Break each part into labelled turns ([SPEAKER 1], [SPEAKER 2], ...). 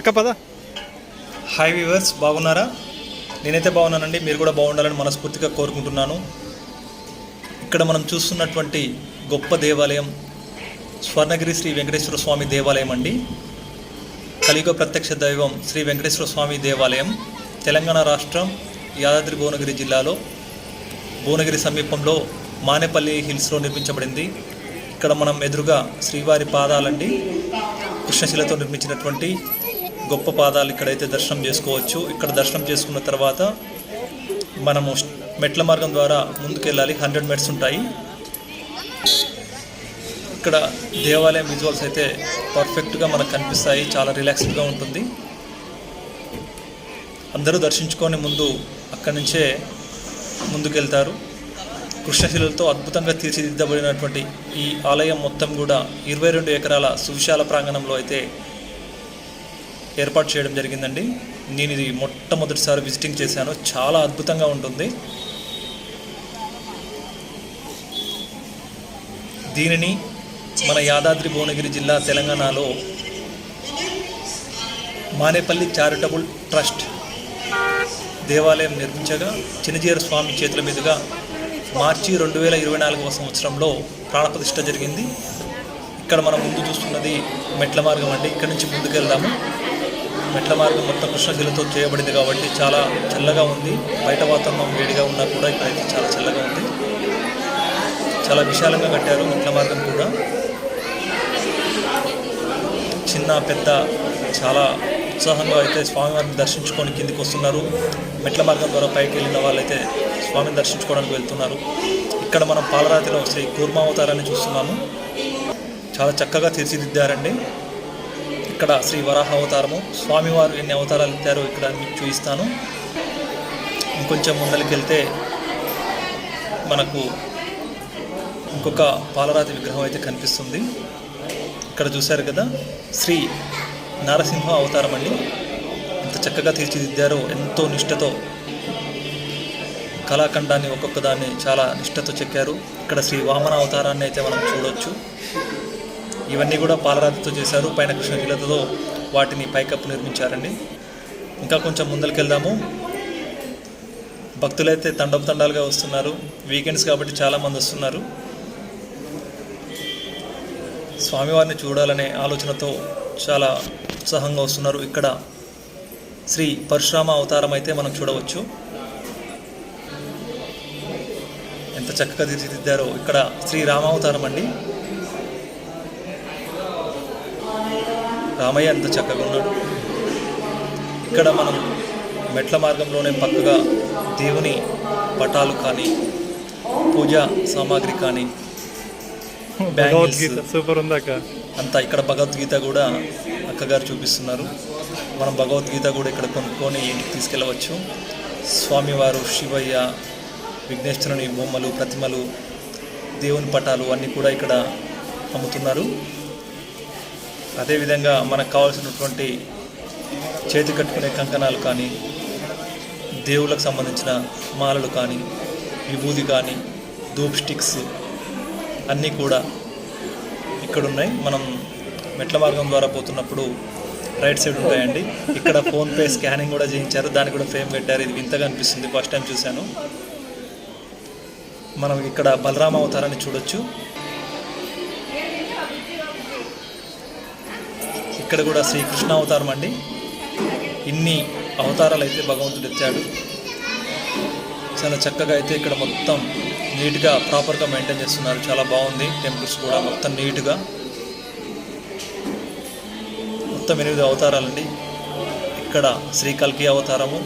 [SPEAKER 1] అక్క పద.
[SPEAKER 2] Hi viewers బాగున్నారా? నేనైతే బాగున్నానండి మీరు కూడా బాగుండాలని మనస్ఫూర్తిగా కోరుకుంటున్నాను. ఇక్కడ మనం చూస్తున్నటువంటి గొప్ప దేవాలయం స్వర్ణగిరి శ్రీ వెంకటేశ్వర స్వామి దేవాలయం అండి. కలియుగ ప్రత్యక్ష దైవం శ్రీ వెంకటేశ్వర స్వామి దేవాలయం తెలంగాణ రాష్ట్రం యాదాద్రి భువనగిరి జిల్లాలో భువనగిరి సమీపంలో మానేపల్లి హిల్స్లో నిర్మించబడింది. ఇక్కడ మనం ఎదురుగా శ్రీవారి పాదాలండి కృష్ణశిలతో నిర్మించినటువంటి గొప్ప పాదాలు ఇక్కడైతే దర్శనం చేసుకోవచ్చు. ఇక్కడ దర్శనం చేసుకున్న తర్వాత మనము మెట్ల మార్గం ద్వారా ముందుకెళ్ళాలి. హండ్రెడ్ మెట్స్ ఉంటాయి. ఇక్కడ దేవాలయం విజువల్స్ అయితే పర్ఫెక్ట్గా మనకు కనిపిస్తాయి. చాలా రిలాక్స్డ్గా ఉంటుంది. అందరూ దర్శించుకొని ముందు అక్కడి నుంచే ముందుకెళ్తారు. కృష్ణశిలతో అద్భుతంగా తీర్చిదిద్దబడినటువంటి ఈ ఆలయం మొత్తం కూడా ఇరవై రెండు ఎకరాల సువిశాల ప్రాంగణంలో అయితే ఏర్పాటు చేయడం జరిగిందండి. నేను ఇది మొట్టమొదటిసారి విజిటింగ్ చేశాను. చాలా అద్భుతంగా ఉంటుంది. దీనిని మన యాదాద్రి భువనగిరి జిల్లా తెలంగాణలో మానేపల్లి చారిటబుల్ ట్రస్ట్ దేవాలయం నిర్మించగా చినజీర స్వామి చేతుల మీదుగా మార్చి రెండు వేల ఇరవై నాలుగవ సంవత్సరంలో ప్రాణప్రతిష్ఠ జరిగింది. ఇక్కడ మనం ముందు చూస్తున్నది మెట్ల మార్గం అండి. ఇక్కడ నుంచి ముందుకెళ్దాము. మెట్ల మార్గం మొత్తం కృష్ణశిలతో చేయబడింది కాబట్టి చాలా చల్లగా ఉంది. బయట వాతావరణం వేడిగా ఉన్నా కూడా ఇక్కడైతే చాలా చల్లగా ఉంది. చాలా విశాలంగా కట్టారు మెట్ల మార్గం కూడా. చిన్న పెద్ద చాలా ఉత్సాహంగా అయితే స్వామివారిని దర్శించుకొని కిందికి వస్తున్నారు. మెట్ల మార్గం ద్వారా పైకి వెళ్ళిన వాళ్ళైతే స్వామిని దర్శించుకోవడానికి వెళ్తున్నారు. ఇక్కడ మనం పాలరాతిలో శ్రీ కూర్మావతారాన్ని చూస్తున్నాము. చాలా చక్కగా తీర్చిదిద్దారండి. ఇక్కడ శ్రీ వరాహ అవతారము. స్వామివారు ఎన్ని అవతారాలు ఎత్తారో ఇక్కడ మీకు చూపిస్తాను. ఇంకొంచెం ముందరికి వెళ్తే మనకు ఇంకొక పాలరాతి విగ్రహం అయితే కనిపిస్తుంది. ఇక్కడ చూశారు కదా శ్రీ నారసింహ అవతారం అండి. ఎంత చక్కగా తీర్చిదిద్దారో ఎంతో నిష్టతో కళాఖండాన్ని ఒక్కొక్క దాన్ని చాలా నిష్టతో చెక్కారు. ఇక్కడ శ్రీ వామన అవతారాన్ని అయితే మనం చూడొచ్చు. ఇవన్నీ కూడా పాలరాతితో చేశారు. పైన కృష్ణశిలతో వాటిని పైకప్పు నిర్మించారండి. ఇంకా కొంచెం ముందరికెళ్దాము. భక్తులైతే తండపు తండాలుగా వస్తున్నారు. వీకెండ్స్ కాబట్టి చాలామంది వస్తున్నారు. స్వామివారిని చూడాలనే ఆలోచనతో చాలా ఉత్సాహంగా వస్తున్నారు. ఇక్కడ శ్రీ పరశురామ అవతారం అయితే మనం చూడవచ్చు. ఎంత చక్కగా తీర్చిదిద్దారో. ఇక్కడ శ్రీ రామావతారం అండి. రామయ్య ఎంత చక్కగా ఉన్నాడు. ఇక్కడ మనం మెట్ల మార్గంలోనే పక్కగా దేవుని పటాలు కానీ పూజా సామాగ్రి కానీ
[SPEAKER 1] భగవద్గీత సూపర్ ఉంది అక్క
[SPEAKER 2] అంతా ఇక్కడ భగవద్గీత కూడా అక్కగారు చూపిస్తున్నారు. మనం భగవద్గీత కూడా ఇక్కడ కొనుక్కొని ఇంటికి తీసుకెళ్ళవచ్చు. స్వామివారు శివయ్య విఘ్నేశ్వరుని బొమ్మలు ప్రతిమలు దేవుని పటాలు అన్నీ కూడా ఇక్కడ అమ్ముతున్నారు. అదేవిధంగా మనకు కావాల్సినటువంటి చేతి కట్టుకునే కంకణాలు కానీ దేవుళ్ళకు సంబంధించిన మాలలు కానీ విభూది కానీ ధూప్ స్టిక్స్ అన్నీ కూడా ఇక్కడ ఉన్నాయి మనం మెట్ల మార్గం ద్వారా పోతున్నప్పుడు రైట్ సైడ్ ఉంటాయండి. ఇక్కడ ఫోన్పే స్కానింగ్ కూడా చేయించారు. దానికి కూడా ఫ్రేమ్ పెట్టారు ఇది వింతగా అనిపిస్తుంది. ఫస్ట్ టైం చూశాను. మనం ఇక్కడ బలరామ అవతారాన్ని చూడొచ్చు. ఇక్కడ కూడా శ్రీకృష్ణ అవతారం అండి. ఇన్ని అవతారాలు అయితే భగవంతుడు ఎత్తాడు. చాలా చక్కగా అయితే ఇక్కడ మొత్తం నీట్గా ప్రాపర్గా మెయింటైన్ చేస్తున్నారు. చాలా బాగుంది. టెంపుల్స్ కూడా మొత్తం నీట్గా. మొత్తం ఎనిమిది అవతారాలండి. ఇక్కడ శ్రీకల్కి అవతారము.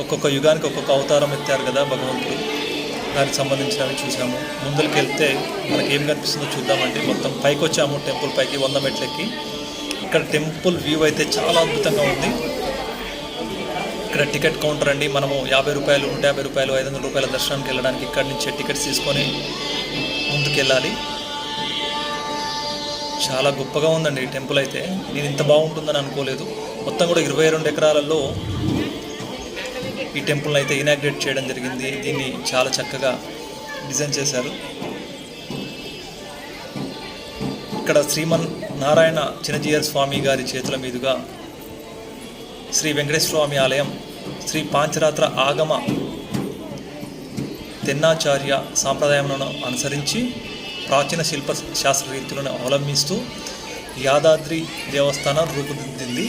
[SPEAKER 2] ఒక్కొక్క యుగానికి ఒక్కొక్క అవతారం ఎత్తారు కదా భగవంతుడు. దానికి సంబంధించినవి చూసాము. ముందరికి వెళ్తే మనకి ఏం కనిపిస్తుందో చూద్దామండి. మొత్తం పైకి వచ్చాము టెంపుల్ పైకి వంద మెట్లెక్కి. ఇక్కడ టెంపుల్ వ్యూ అయితే చాలా అద్భుతంగా ఉంది. ఇక్కడ టికెట్ కౌంటర్ అండి. మనము యాభై రూపాయలు నూట యాభై రూపాయలు ఐదు వందల రూపాయల దర్శనానికి వెళ్ళడానికి ఇక్కడి నుంచే టికెట్స్ తీసుకొని ముందుకు వెళ్ళాలి చాలా గొప్పగా ఉందండి ఈ టెంపుల్ అయితే. నేను ఇంత బాగుంటుందని అనుకోలేదు. మొత్తం కూడా ఇరవై రెండు ఎకరాలలో ఈ టెంపుల్ని అయితే ఇనాగ్రేట్ చేయడం జరిగింది. దీన్ని చాలా చక్కగా డిజైన్ చేశారు. ఇక్కడ శ్రీమన్ నారాయణ చిన్నజీయర్ స్వామి గారి చేతుల మీదుగా శ్రీ వెంకటేశ్వర స్వామి ఆలయం శ్రీ పాంచరాత్ర ఆగమ తెన్నాచార్య సాంప్రదాయములను అనుసరించి ప్రాచీన శిల్ప శాస్త్ర రీతులను అవలంబిస్తూ యాదాద్రి దేవస్థానం రూపుదిద్దింది.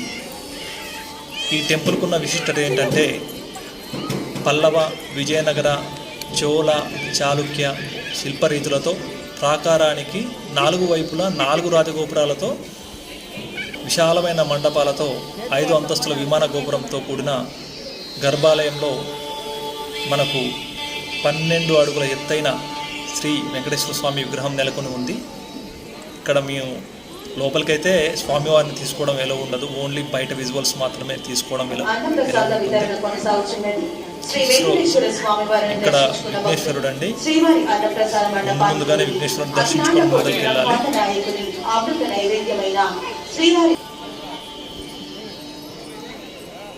[SPEAKER 2] ఈ టెంపుల్కున్న విశిష్టత ఏంటంటే పల్లవ విజయనగర చోళ చాళుక్య శిల్పరీతులతో ప్రాకారానికి నాలుగు వైపులా నాలుగు రాజగోపురాలతో విశాలమైన మండపాలతో ఐదు అంతస్తుల విమాన గోపురంతో కూడిన గర్భాలయంలో మనకు పన్నెండు అడుగుల ఎత్తైన శ్రీ వెంకటేశ్వర స్వామి విగ్రహం నెలకొని ఉంది. ఇక్కడ మేము లోపలికైతే స్వామివారిని తీసుకోవడం ఎలా ఉండదు. ఓన్లీ బయట విజువల్స్ మాత్రమే తీసుకోవడం ఎలా ఇక్కడ విఘ్నేశ్వరుడు అండి.
[SPEAKER 1] మండపానికి
[SPEAKER 2] ముందుగానే విఘ్నేశ్వరుని దర్శించుకొని
[SPEAKER 1] అఖిలాండ
[SPEAKER 2] మొదలుకి వెళ్ళాలి.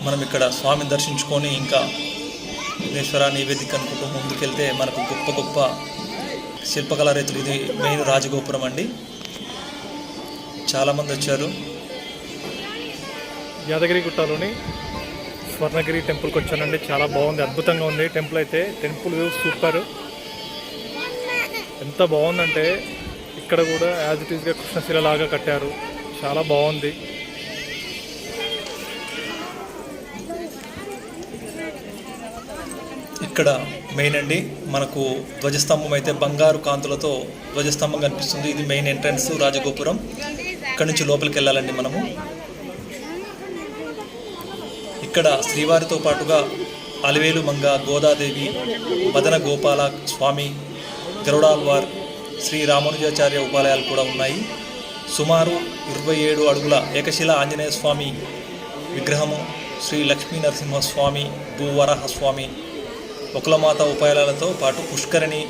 [SPEAKER 2] మనం ఇక్కడ స్వామిని దర్శించుకొని ఇంకా విఘ్నేశ్వర నివేదిక అనుకుంటూ ముందుకెళ్తే మనకు గొప్ప గొప్ప శిల్పకళా రీతులు ఇది మెయిన్ రాజగోపురం అండి. చాలామంది వచ్చారు.
[SPEAKER 3] యాదగిరి గుట్టలోని స్వర్ణగిరి టెంపుల్కి వచ్చానండి. చాలా బాగుంది అద్భుతంగా ఉంది. టెంపుల్ అయితే టెంపుల్ వ్యూ సూపర్. ఎంత బాగుందంటే ఇక్కడ కూడా యాజ్ ఇట్ ఈస్గా కృష్ణశిల లాగా కట్టారు. చాలా బాగుంది.
[SPEAKER 2] ఇక్కడ మెయిన్ అండి మనకు ధ్వజస్తంభం అయితే బంగారు కాంతులతో ధ్వజస్తంభం కనిపిస్తుంది. ఇది మెయిన్ ఎంట్రన్స్ రాజగోపురం. ఇక్కడ నుంచి లోపలికి వెళ్ళాలండి మనము? ఇక్కడ శ్రీవారితో పాటుగా అలివేలు మంగ గోదాదేవి మదన గోపాల స్వామి గరుడాల్వార్ శ్రీ రామానుజాచార్య ఉపాలయాలు కూడా ఉన్నాయి. సుమారు ఇరవై ఏడు అడుగుల ఏకశిల ఆంజనేయ స్వామి విగ్రహము శ్రీ లక్ష్మీ నరసింహస్వామి భూవరాహస్వామి ఒకలమాత ఉపాయాలతో పాటు పుష్కరిణి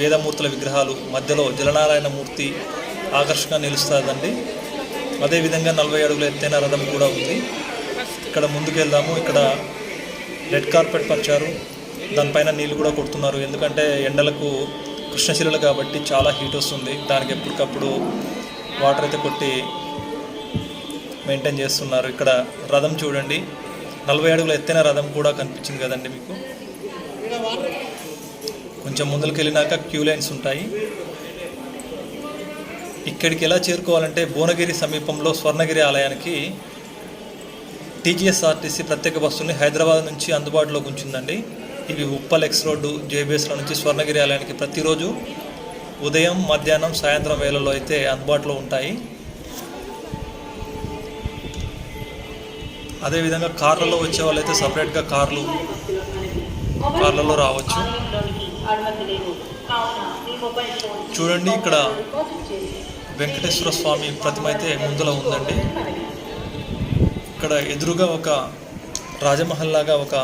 [SPEAKER 2] వేదమూర్తుల విగ్రహాలు మధ్యలో జలనారాయణ మూర్తి ఆకర్షణగా నిలుస్తుందండి. అదేవిధంగా నలభై అడుగుల ఎత్తైన రథం కూడా ఉంది. ఇక్కడ ముందుకెళ్దాము. ఇక్కడ రెడ్ కార్పెట్ పరిచారు. దానిపైన నీళ్ళు కూడా కొడుతున్నారు. ఎందుకంటే ఎండలకు కృష్ణశిలలు కాబట్టి చాలా హీట్ వస్తుంది. దానికి ఎప్పటికప్పుడు వాటర్ అయితే కొట్టి మెయింటైన్ చేస్తున్నారు. ఇక్కడ రథం చూడండి. నలభై అడుగుల ఎత్తైన రథం కూడా కనిపించింది కదండి మీకు? కొంచెం ముందుకు వెళ్ళినాక క్యూ లైన్స్ ఉంటాయి. ఇక్కడికి ఎలా చేరుకోవాలంటే భువనగిరి సమీపంలో స్వర్ణగిరి ఆలయానికి టీజీఎస్ఆర్టీసీ ప్రత్యేక బస్సుల్ని హైదరాబాద్ నుంచి అందుబాటులోకి ఉంచిందండి. ఇవి ఉప్పల్ ఎక్స్ రోడ్డు జేబీఎస్లో నుంచి స్వర్ణగిరి ఆలయానికి ప్రతిరోజు ఉదయం మధ్యాహ్నం సాయంత్రం వేళలో అయితే అందుబాటులో ఉంటాయి. అదేవిధంగా కార్లలో వచ్చే వాళ్ళైతే సపరేట్గా కార్లు కార్లలో రావచ్చు. చూడండి ఇక్కడ వెంకటేశ్వర స్వామి ప్రతిమ అయితే ముందులో ఉందండి. ఇక్కడ ఎదురుగా ఒక రాజమహల్ లాగా ఒక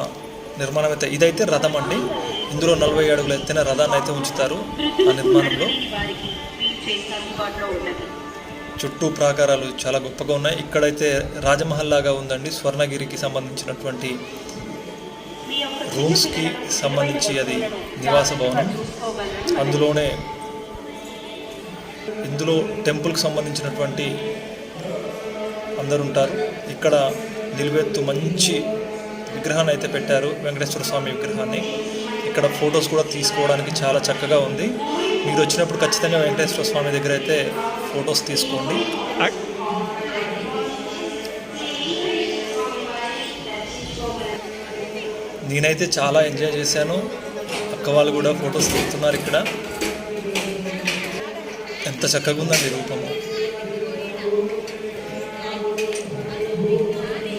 [SPEAKER 2] నిర్మాణం అయితే ఇదైతే రథం అండి. ఇందులో నలభై అడుగుల ఎత్తైన రథాన్ని అయితే ఉంచుతారు ఆ నిర్మాణంలో. చుట్టూ ప్రాకారాలు చాలా గొప్పగా ఉన్నాయి. ఇక్కడైతే రాజమహల్ లాగా ఉందండి. స్వర్ణగిరికి సంబంధించినటువంటి రూమ్స్కి సంబంధించి అది నివాస భవనం. అందులోనే ఇందులో టెంపుల్కి సంబంధించినటువంటి అందరు ఉంటారు ఇక్కడ నిలువెత్తు మంచి విగ్రహాన్ని అయితే పెట్టారు వెంకటేశ్వర స్వామి విగ్రహాన్ని. ఇక్కడ ఫొటోస్ కూడా తీసుకోవడానికి చాలా చక్కగా ఉంది. మీరు వచ్చినప్పుడు ఖచ్చితంగా వెంకటేశ్వర స్వామి దగ్గర అయితే ఫొటోస్ తీసుకోండి. నేనైతే చాలా ఎంజాయ్ చేశాను. అక్క వాళ్ళు కూడా ఫొటోస్ తీస్తున్నారు ఇక్కడ. ఎంత చక్కగా ఉందండి రూపము.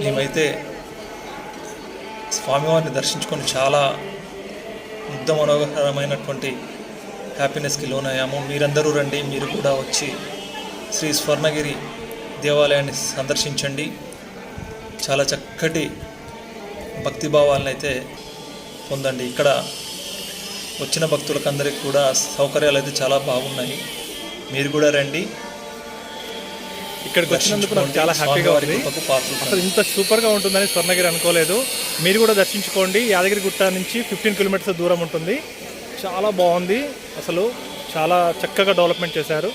[SPEAKER 2] మేమైతే స్వామివారిని దర్శించుకొని చాలా ముగ్ధ మనోహరమైనటువంటి హ్యాపీనెస్కి లోనయ్యాము. మీరందరూ రండి మీరు కూడా వచ్చి శ్రీ స్వర్ణగిరి దేవాలయాన్ని సందర్శించండి. చాలా చక్కటి భక్తిభావాలను అయితే పొందండి. ఇక్కడ వచ్చిన భక్తులకు అందరికి కూడా సౌకర్యాలు అయితే చాలా బాగున్నాయి. మీరు కూడా రండి.
[SPEAKER 3] ఇక్కడికి వచ్చినందుకు నాకు చాలా హ్యాపీగా ఉంది. అసలు ఇంత సూపర్గా ఉంటుందని స్వర్ణగిరి అనుకోలేదు. మీరు కూడా దర్శించుకోండి. యాదగిరి గుట్ట నుంచి ఫిఫ్టీన్ కిలోమీటర్స్ దూరం ఉంటుంది. చాలా బాగుంది. అసలు చాలా చక్కగా డెవలప్మెంట్ చేశారు.